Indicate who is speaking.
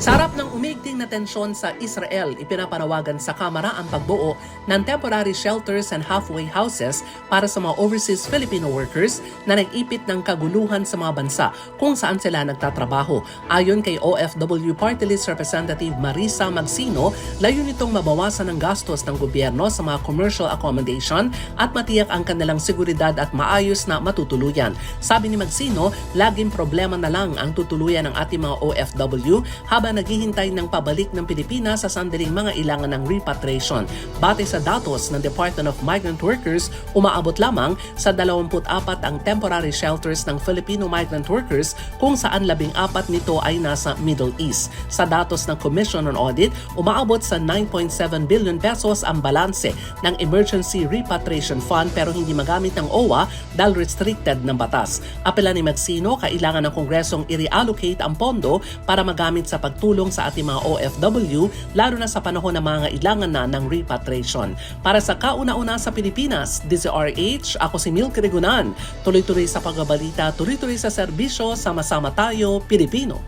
Speaker 1: Sa harap ng umigting na tensyon sa Israel, ipinapanawagan sa Kamara ang pagbuo ng temporary shelters and halfway houses para sa mga overseas Filipino workers na nag-ipit ng kaguluhan sa mga bansa kung saan sila nagtatrabaho. Ayon kay OFW Party List Representative Marisa Magsino, layo nitong mabawasan ang gastos ng gobyerno sa mga commercial accommodation at matiyak ang kanilang seguridad at maayos na matutuluyan. Sabi ni Magsino, laging problema na lang ang tutuluyan ng ating mga OFW habang naghihintay ng pabalik ng Pilipinas sa sandaling mga ilangan ng repatriation. Batay sa datos ng Department of Migrant Workers, umaabot lamang sa 24 ang temporary shelters ng Filipino migrant workers kung saan 14 nito ay nasa Middle East. Sa datos ng Commission on Audit, umaabot sa 9.7 billion pesos ang balanse ng Emergency Repatriation Fund pero hindi magamit ng OWA dahil restricted ng batas. Apela ni Magsino, kailangan ng Kongresong i-reallocate ang pondo para magamit sa pagtulong sa ating mga OFW lalo na sa panahon ng mga ilangan na ng repatriation. Para sa kauna-una sa Pilipinas, DZRH, ako si Milk Regunan. Tuloy-tuloy sa pagbabalita, tuloy-tuloy sa serbisyo, sama-sama tayo, Pilipino.